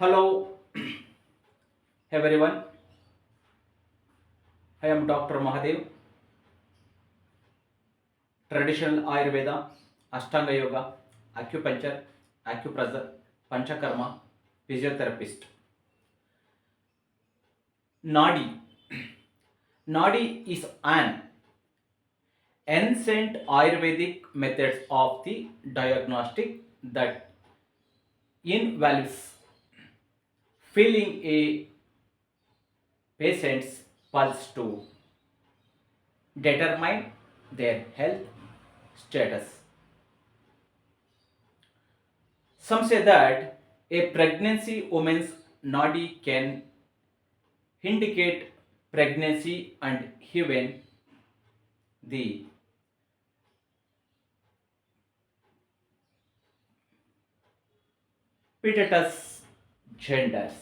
Hello, everyone. I am Dr. Mahadev, traditional Ayurveda, Ashtanga Yoga, acupuncture, acupressure, Panchakarma, physiotherapist. Nadi. Nadi is an ancient Ayurvedic methods of the diagnostic that involves feeling a patient's pulse to determine their health status. Some say that a pregnancy woman's nadi can indicate pregnancy and even the pitatus genders.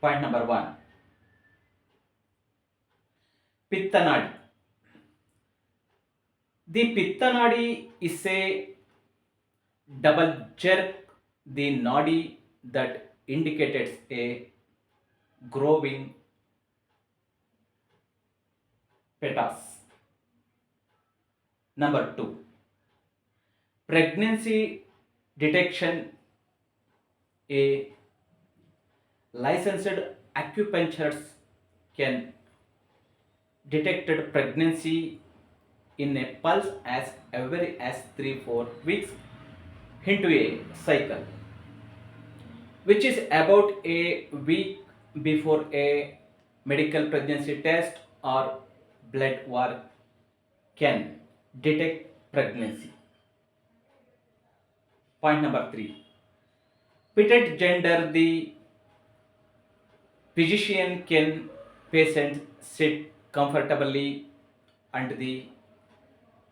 Point number one. Pittanadi. The Pittanadi is a double jerk the nadi that indicates a growing petas. Number two, pregnancy detection. A licensed acupuncturist can detect pregnancy in a pulse as every as 3-4 weeks into a cycle which is about a week before a medical pregnancy test or blood work can detect pregnancy. Point number three. Pitted gender the physician can patient sit comfortably and the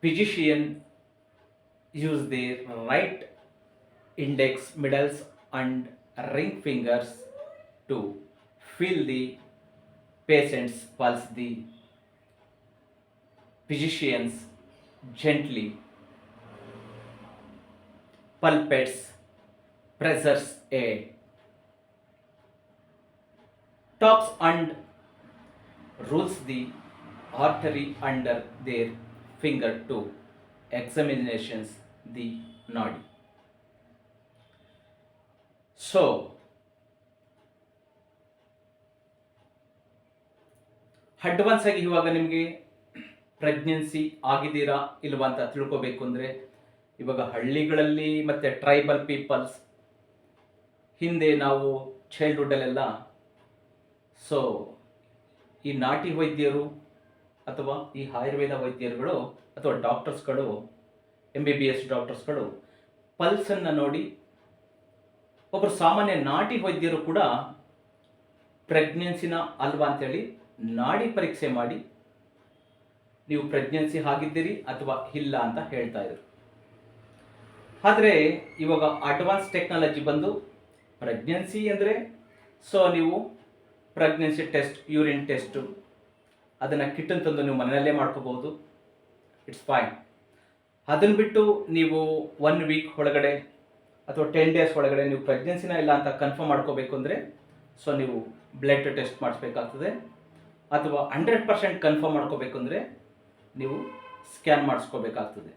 physician use their right index middles and ring fingers to feel the patient's pulse the physicians gently palpates pressures a talks and rules the artery under their finger to examinations the nadi so advance ಆಗಿ ಇವಾಗ ನಿಮಗೆ pregnancy ಆಗಿದ್ದೀರಾ ಇಲ್ವಾ ಅಂತ ತಿಳ್ಕೊಬೇಕು ಅಂದರೆ ಇವಾಗ ಹಳ್ಳಿಗಳಲ್ಲಿ ಮತ್ತು ಟ್ರೈಬಲ್ ಪೀಪಲ್ಸ್ ಹಿಂದೆ ನಾವು ಚೈಲ್ಡ್ಹುಡ್ಡಲ್ಲೆಲ್ಲ ಸೊ ಈ ನಾಟಿ ವೈದ್ಯರು ಅಥವಾ ಈ ಆಯುರ್ವೇದ ವೈದ್ಯರುಗಳು ಅಥವಾ ಡಾಕ್ಟರ್ಸ್ಗಳು ಎಂ ಬಿ ಬಿ ಎಸ್ ಡಾಕ್ಟರ್ಸ್ಗಳು ಪಲ್ಸನ್ನು ನೋಡಿ ಒಬ್ಬರು ಸಾಮಾನ್ಯ ನಾಟಿ ವೈದ್ಯರು ಕೂಡ ಪ್ರೆಗ್ನೆನ್ಸಿನ ಅಲ್ವಾ ಅಂತೇಳಿ ನಾಡಿ ಪರೀಕ್ಷೆ ಮಾಡಿ, ನೀವು ಪ್ರೆಗ್ನೆನ್ಸಿ ಆಗಿದ್ದೀರಿ ಅಥವಾ ಇಲ್ಲ ಅಂತ ಹೇಳ್ತಾ ಇದ್ರು. ಆದರೆ ಇವಾಗ ಅಡ್ವಾನ್ಸ್ ಟೆಕ್ನಾಲಜಿ ಬಂದು ಪ್ರೆಗ್ನೆನ್ಸಿ ಅಂದರೆ ಸೊ ನೀವು ಪ್ರೆಗ್ನೆನ್ಸಿ ಟೆಸ್ಟ್ ಯೂರಿನ್ ಟೆಸ್ಟು ಅದನ್ನು ಕಿಟ್ಟನ್ನು ತಂದು ನೀವು ಮನೆಯಲ್ಲೇ ಮಾಡ್ಕೋಬೋದು ಇಟ್ಸ್ ಫೈನ್ ಅದನ್ನು ಬಿಟ್ಟು ನೀವು ಒನ್ ವೀಕ್ ಒಳಗಡೆ ಅಥವಾ ಟೆನ್ ಡೇಸ್ ಒಳಗಡೆ ನೀವು ಪ್ರೆಗ್ನೆನ್ಸಿನ ಇಲ್ಲ ಅಂತ ಕನ್ಫರ್ಮ್ ಮಾಡ್ಕೋಬೇಕು ಅಂದರೆ ಸೊ ನೀವು ಬ್ಲಡ್ ಟೆಸ್ಟ್ ಮಾಡಿಸ್ಬೇಕಾಗ್ತದೆ. ಅಥವಾ ಹಂಡ್ರೆಡ್ ಪರ್ಸೆಂಟ್ ಕನ್ಫರ್ಮ್ ಮಾಡ್ಕೋಬೇಕು ಅಂದರೆ, ನೀವು ಸ್ಕ್ಯಾನ್ ಮಾಡಿಸ್ಕೋಬೇಕಾಗ್ತದೆ.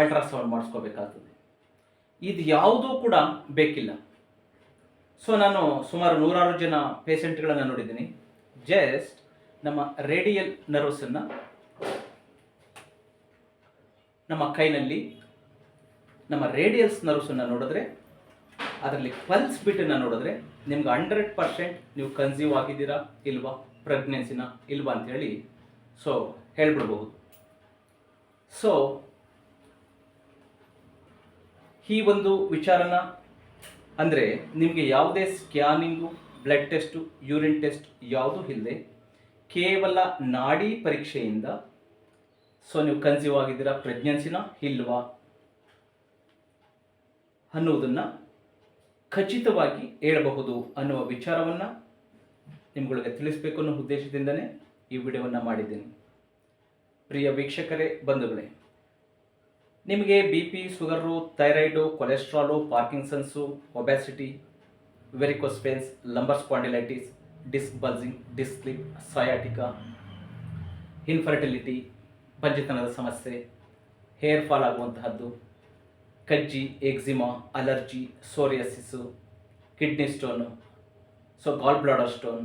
ಅಲ್ಟ್ರಾಸೌಂಡ್ ಮಾಡಿಸ್ಕೋಬೇಕಾಗ್ತದೆ. ಇದು ಯಾವುದೂ ಕೂಡ ಬೇಕಿಲ್ಲ. ಸೊ ನಾನು ಸುಮಾರು ನೂರಾರು ಜನ ಪೇಷಂಟ್ಗಳನ್ನು ನೋಡಿದ್ದೀನಿ. ಜಸ್ಟ್ ನಮ್ಮ ರೇಡಿಯಲ್ ನರ್ವ್ಸನ್ನು ನಮ್ಮ ಕೈನಲ್ಲಿ, ನಮ್ಮ ರೇಡಿಯಲ್ಸ್ ನರ್ವ್ಸನ್ನು ನೋಡಿದ್ರೆ, ಅದರಲ್ಲಿ ಪಲ್ಸ್ ಬಿಟ್ಟನ್ನು ನೋಡಿದ್ರೆ ನಿಮ್ಗೆ ಹಂಡ್ರೆಡ್ ಪರ್ಸೆಂಟ್ ನೀವು ಕನ್ಸ್ಯೂವ್ ಆಗಿದ್ದೀರಾ ಇಲ್ವಾ ಪ್ರೆಗ್ನೆನ್ಸಿನ ಇಲ್ವಾ ಅಂತೇಳಿ ಸೊ ಹೇಳ್ಬಿಡ್ಬಹುದು ಸೊ ಈ ಒಂದು ವಿಚಾರನ ಅಂದರೆ ನಿಮಗೆ ಯಾವುದೇ scanning blood test urine test ಯಾವುದೂ ಇಲ್ಲದೆ ಕೇವಲ ನಾಡಿ ಪರೀಕ್ಷೆಯಿಂದ ಸೊ ನೀವು ಕನ್ಸೀವ್ ಆಗಿದ್ದೀರಾ ಪ್ರೆಗ್ನೆನ್ಸಿನ ಇಲ್ವಾ ಅನ್ನುವುದನ್ನು ಖಚಿತವಾಗಿ ಹೇಳಬಹುದು ಅನ್ನುವ ವಿಚಾರವನ್ನು ನಿಮ್ಗಳಿಗೆ ತಿಳಿಸಬೇಕು ಅನ್ನೋ ಉದ್ದೇಶದಿಂದನೇ ಈ ವಿಡಿಯೋವನ್ನು ಮಾಡಿದ್ದೀನಿ. ಪ್ರಿಯ ವೀಕ್ಷಕರೇ, ಬಂಧುಗಳೇ ನಿಮಗೆ B P, sugar, thyroid, cholesterol, Parkinson's, obesity varicose pains lumbar spondylitis, disc bulging disc slip, sciatica, infertility ಪಂಚತನದ ಸಮಸ್ಯೆ, ಹೇರ್ ಫಾಲ್ ಆಗುವಂತಹದ್ದು, ಕಜ್ಜಿ, eczema, allergy psoriasis kidney stone, so gall bladder stone,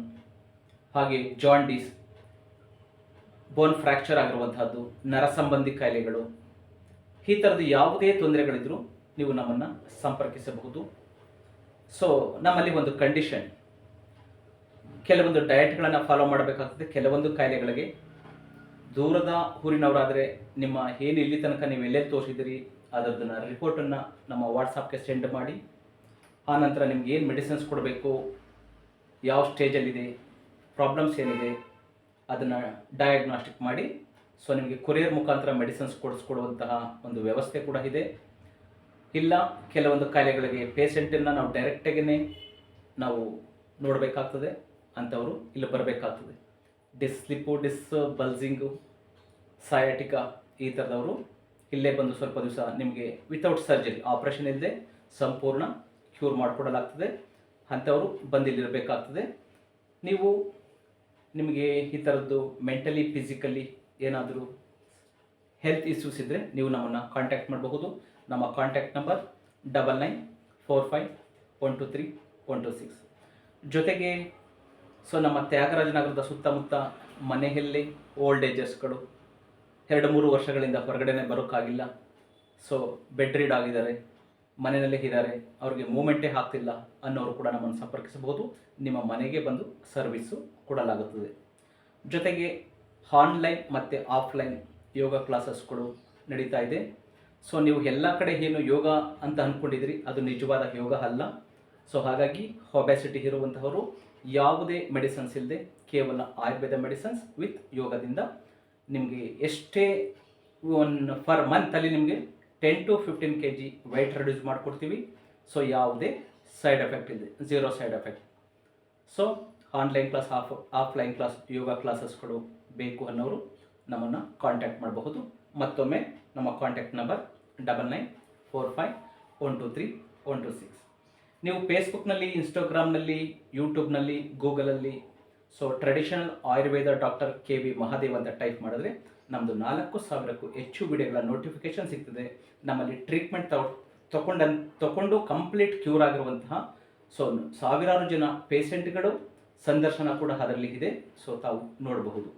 ಹಾಗೆ ಜಾಂಡೀಸ್, ಬೋನ್ ಫ್ರ್ಯಾಕ್ಚರ್ ಆಗಿರುವಂತಹದ್ದು ನರ ಸಂಬಂಧಿ ಕಾಯಿಲೆಗಳು ಈ ಥರದ ಯಾವುದೇ ತೊಂದರೆಗಳಿದ್ರೂ ನೀವು ನಮ್ಮನ್ನು ಸಂಪರ್ಕಿಸಬಹುದು. ಸೊ ನಮ್ಮಲ್ಲಿ ಒಂದು ಕಂಡೀಷನ್ ಕೆಲವೊಂದು ಡಯಟ್ಗಳನ್ನು ಫಾಲೋ ಮಾಡಬೇಕಾಗ್ತದೆ. ಕೆಲವೊಂದು ಕಾಯಿಲೆಗಳಿಗೆ. ದೂರದ ಊರಿನವರಾದರೆ ನಿಮ್ಮ ಏನು ಇಲ್ಲಿ ತನಕ ನೀವು ಎಲ್ಲೆಲ್ಲಿ ತೋರಿಸಿದಿರಿ ಅದರದನ್ನು ರಿಪೋರ್ಟನ್ನು ನಮ್ಮ ವಾಟ್ಸಪ್ಗೆ ಸೆಂಡ್ ಮಾಡಿ. ಆನಂತರ ನಿಮ್ಗೆ ಏನು ಮೆಡಿಸಿನ್ಸ್ ಕೊಡಬೇಕು, ಯಾವ ಸ್ಟೇಜಲ್ಲಿದೆ ಪ್ರಾಬ್ಲಮ್ಸ್ ಏನಿದೆ, ಅದನ್ನು ಡಯಾಗ್ನಾಸ್ಟಿಕ್ ಮಾಡಿ. ಸೊ ನಿಮಗೆ ಕೊರಿಯರ್ ಮುಖಾಂತರ ಮೆಡಿಸಿನ್ಸ್ ಕೊಡಿಸ್ಕೊಡುವಂತಹ ಒಂದು ವ್ಯವಸ್ಥೆ ಕೂಡ ಇದೆ. ಇಲ್ಲ, ಕೆಲವೊಂದು ಕಾಯಿಲೆಗಳಿಗೆ ಪೇಷೆಂಟನ್ನು ನಾವು ಡೈರೆಕ್ಟಾಗೇ ನಾವು ನೋಡಬೇಕಾಗ್ತದೆ, ಅಂಥವರು ಇಲ್ಲಿ ಬರಬೇಕಾಗ್ತದೆ. ಡಿಸ್ ಸ್ಲಿಪ್ಪು ಡಿಸ್ ಬಲ್ಸಿಂಗು ಸಯಾಟಿಕಾ ಈ ಥರದವರು ಇಲ್ಲೇ ಬಂದು ಸ್ವಲ್ಪ ದಿವಸ ನಿಮಗೆ ವಿತೌಟ್ ಸರ್ಜರಿ ಆಪ್ರೇಷನ್ ಇಲ್ಲದೆ ಸಂಪೂರ್ಣ ಕ್ಯೂರ್ ಮಾಡಿಕೊಡಲಾಗ್ತದೆ. ಅಂಥವರು ಬಂದಿಲ್ಲಿರಬೇಕಾಗ್ತದೆ ನೀವು ನಿಮಗೆ ಈ ಥರದ್ದು ಮೆಂಟಲಿ ಫಿಸಿಕಲಿ ಏನಾದರೂ ಹೆಲ್ತ್ ಇಶ್ಯೂಸ್ ಇದ್ದರೆ ನೀವು ನಮ್ಮನ್ನು ಕಾಂಟ್ಯಾಕ್ಟ್ ಮಾಡಬಹುದು. ನಮ್ಮ contact number double nine four five one two three one two six ಜೊತೆಗೆ ಸೊ ನಮ್ಮ ತ್ಯಾಗರಾಜನಗರದ ಸುತ್ತಮುತ್ತ ಮನೆಯಲ್ಲಿ ಓಲ್ಡ್ ಏಜಸ್ಗಳು ಎರಡು ಮೂರು ವರ್ಷಗಳಿಂದ ಹೊರಗಡೆನೆ ಬರೋಕ್ಕಾಗಿಲ್ಲ. ಸೊ ಬೆಡ್ ರೀಡ್ ಆಗಿದ್ದಾರೆ, ಮನೆಯಲ್ಲೇ ಇದ್ದಾರೆ, ಅವ್ರಿಗೆ ಮೂಮೆಂಟೇ ಹಾಕ್ತಿಲ್ಲ ಅನ್ನೋರು ಕೂಡ ನಮ್ಮನ್ನು ಸಂಪರ್ಕಿಸಬಹುದು. ನಿಮ್ಮ ಮನೆಗೆ ಬಂದು ಸರ್ವಿಸ್ಸು ಕೊಡಲಾಗುತ್ತದೆ. ಜೊತೆಗೆ ಆನ್ಲೈನ್ ಮತ್ತು ಆಫ್ಲೈನ್ ಯೋಗ ಕ್ಲಾಸಸ್ಗಳು ನಡೀತಾ ಇದೆ. ಸೊ ನೀವು ಎಲ್ಲ ಕಡೆ ಏನು ಯೋಗ ಅಂತ ಅಂದ್ಕೊಂಡಿದ್ದೀರಿ ಅದು ನಿಜವಾದ ಯೋಗ ಅಲ್ಲ. ಸೊ ಹಾಗಾಗಿ ಒಬ್ಯಾಸಿಟಿ ಇರುವಂತಹವರು ಯಾವುದೇ ಮೆಡಿಸನ್ಸ್ ಇಲ್ಲದೆ ಕೇವಲ ಆಯುರ್ವೇದ ಮೆಡಿಸನ್ಸ್ ವಿತ್ ಯೋಗದಿಂದ ನಿಮಗೆ ಎಷ್ಟೇ ಒನ್ ಫರ್ ಮಂತಲ್ಲಿ ನಿಮಗೆ ten to fifteen K G weight reduce ಮಾಡಿಕೊಡ್ತೀವಿ. ಸೊ ಯಾವುದೇ ಸೈಡ್ ಎಫೆಕ್ಟ್ ಇದೆ zero side effect so online class of offline class yoga ಕ್ಲಾಸಸ್ಗಳು ಬೇಕು ಅನ್ನೋರು ನಮ್ಮನ್ನು ಕಾಂಟ್ಯಾಕ್ಟ್ ಮಾಡಬಹುದು. ಮತ್ತೊಮ್ಮೆ ನಮ್ಮ contact number double nine four five one two three one two six ನೀವು ಫೇಸ್ಬುಕ್ನಲ್ಲಿ ಇನ್ಸ್ಟಾಗ್ರಾಮ್ನಲ್ಲಿ ಯೂಟ್ಯೂಬ್ನಲ್ಲಿ ಗೂಗಲಲ್ಲಿ so traditional Ayurveda doctor K V Mahadev ಅಂತ ಟೈಪ್ ಮಾಡಿದ್ರೆ ನಮ್ಮದು ನಾಲ್ಕು ಸಾವಿರಕ್ಕೂ ಹೆಚ್ಚು ವಿಡಿಯೋಗಳ ನೋಟಿಫಿಕೇಶನ್ ಸಿಗ್ತದೆ. ನಮ್ಮಲ್ಲಿ ಟ್ರೀಟ್ಮೆಂಟ್ ತಗೊ ತಗೊಂಡ ತಗೊಂಡು ಕಂಪ್ಲೀಟ್ ಕ್ಯೂರ್ ಆಗಿರುವಂತಹ ಸೊ ಸಾವಿರಾರು ಜನ ಪೇಷೆಂಟ್ಗಳು ಸಂದರ್ಶನ ಕೂಡ ಅದರಲ್ಲಿ ಇದೆ. ಸೊ ತಾವು ನೋಡಬಹುದು.